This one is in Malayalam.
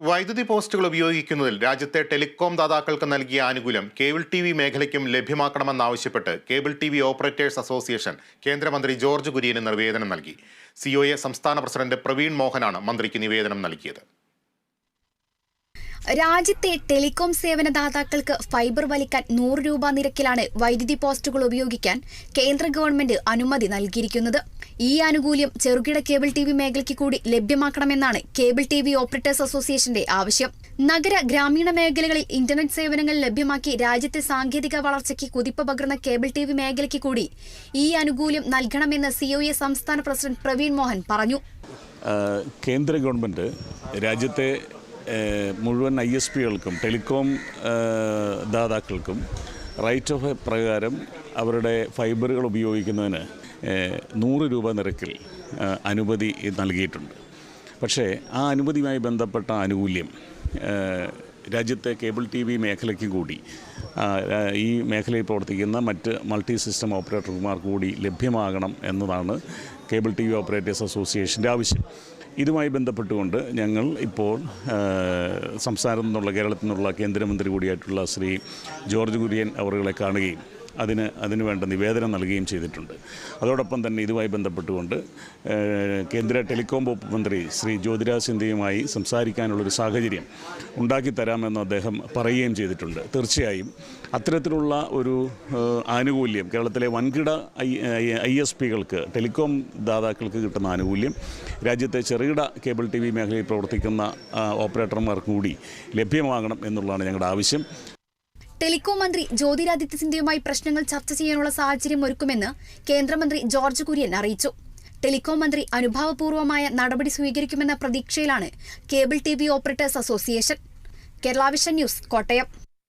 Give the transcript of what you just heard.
വൈദ്യുതി പോസ്റ്റുകൾ ഉപയോഗിക്കുന്നതിൽ രാജ്യത്തെ ടെലികോം ദാതാക്കൾക്ക് നൽകിയ ആനുകൂല്യം കേബിൾ ടി വി മേഖലയ്ക്കും ലഭ്യമാക്കണമെന്നാവശ്യപ്പെട്ട് cable T V operators association കേന്ദ്രമന്ത്രി ജോർജ് കുര്യന് നിവേദനം നൽകി. സിഒഎ സംസ്ഥാന പ്രസിഡന്റ് പ്രവീൺ മോഹനാണ് മന്ത്രിക്ക് നിവേദനം നൽകിയത്. രാജ്യത്തെ ടെലികോം സേവനദാതാക്കൾക്ക് ഫൈബർ വലിക്കാൻ നൂറ് രൂപ നിരക്കിലാണ് വൈദ്യുതി പോസ്റ്റുകൾ ഉപയോഗിക്കാൻ കേന്ദ്ര ഗവൺമെന്റ് അനുമതി നൽകിയിരിക്കുന്നത്. ഈ ആനുകൂല്യം ചെറുകിട കേബിൾ ടി വി മേഖലയ്ക്ക് കൂടി ലഭ്യമാക്കണമെന്നാണ് കേബിൾ ടി വി ഓപ്പറേറ്റേഴ്സ് അസോസിയേഷന്റെ ആവശ്യം. നഗര ഗ്രാമീണ മേഖലകളിൽ ഇന്റർനെറ്റ് സേവനങ്ങൾ ലഭ്യമാക്കി രാജ്യത്തെ സാങ്കേതിക വളർച്ചയ്ക്ക് കുതിപ്പ് പകർന്ന കേബിൾ ടി വി മേഖലയ്ക്ക് കൂടി ഈ ആനുകൂല്യം നൽകണമെന്ന് സിഒഎ സംസ്ഥാന പ്രസിഡന്റ് പ്രവീൺ മോഹൻ പറഞ്ഞു. കേന്ദ്ര ഗവൺമെന്റ് രാജ്യത്തെ മുഴുവൻ ഐ എസ് പികൾക്കും ടെലികോം ദാതാക്കൾക്കും റൈറ്റ് ഓഫ് പ്രകാരം അവരുടെ ഫൈബറുകൾ ഉപയോഗിക്കുന്നതിന് നൂറ് രൂപ നിരക്കിൽ അനുമതി നൽകിയിട്ടുണ്ട്. പക്ഷേ ആ അനുമതിയുമായി ബന്ധപ്പെട്ട ആനുകൂല്യം രാജ്യത്തെ കേബിൾ ടി വി മേഖലയ്ക്ക് കൂടി ഈ മേഖലയിൽ പ്രവർത്തിക്കുന്ന മറ്റ് മൾട്ടി സിസ്റ്റം ഓപ്പറേറ്റർമാർക്ക് കൂടി ലഭ്യമാകണം എന്നതാണ് കേബിൾ ടി വി ഓപ്പറേറ്റേഴ്സ് അസോസിയേഷന്റെ ആവശ്യം. ഇതുമായി ബന്ധപ്പെട്ടുകൊണ്ട് ഞങ്ങൾ ഇപ്പോൾ സംസ്ഥാനത്തു നിന്നുള്ള കേരളത്തിൽ നിന്നുള്ള കേന്ദ്രമന്ത്രി കൂടിയായിട്ടുള്ള ശ്രീ ജോർജ് കുര്യൻ അവറുകളെ കാണുകയും അതിന് അതിന് വേണ്ട നിവേദനം നൽകുകയും ചെയ്തിട്ടുണ്ട്. അതോടൊപ്പം തന്നെ ഇതുമായി ബന്ധപ്പെട്ടുകൊണ്ട് കേന്ദ്ര ടെലികോം വകുപ്പ് മന്ത്രി ശ്രീ ജ്യോതിരാജ് സിന്ധ്യയുമായി സംസാരിക്കാനുള്ളൊരു സാഹചര്യം ഉണ്ടാക്കി തരാമെന്ന് അദ്ദേഹം പറയുകയും ചെയ്തിട്ടുണ്ട്. തീർച്ചയായും അത്തരത്തിലുള്ള ഒരു ആനുകൂല്യം കേരളത്തിലെ വൻകിട ഐ ഐ എസ് പികൾക്ക് ടെലികോം ദാതാക്കൾക്ക് കിട്ടുന്ന ആനുകൂല്യം രാജ്യത്തെ ചെറുകിട കേബിൾ ടി വി മേഖലയിൽ പ്രവർത്തിക്കുന്ന ഓപ്പറേറ്റർമാർക്ക് കൂടി ലഭ്യമാകണം എന്നുള്ളതാണ് ഞങ്ങളുടെ ആവശ്യം. ടെലികോം മന്ത്രി ജ്യോതിരാദിത്യ സിന്ധ്യയുമായി പ്രശ്നങ്ങൾ ചർച്ച ചെയ്യാനുള്ള സാഹചര്യം ഒരുക്കുമെന്ന് കേന്ദ്രമന്ത്രി ജോർജ് കുര്യൻ അറിയിച്ചു. ടെലികോം മന്ത്രി അനുഭാവപൂർവമായ നടപടി സ്വീകരിക്കുമെന്ന പ്രതീക്ഷയിലാണ് cable T V operators association. Kerala vision news Kottayam.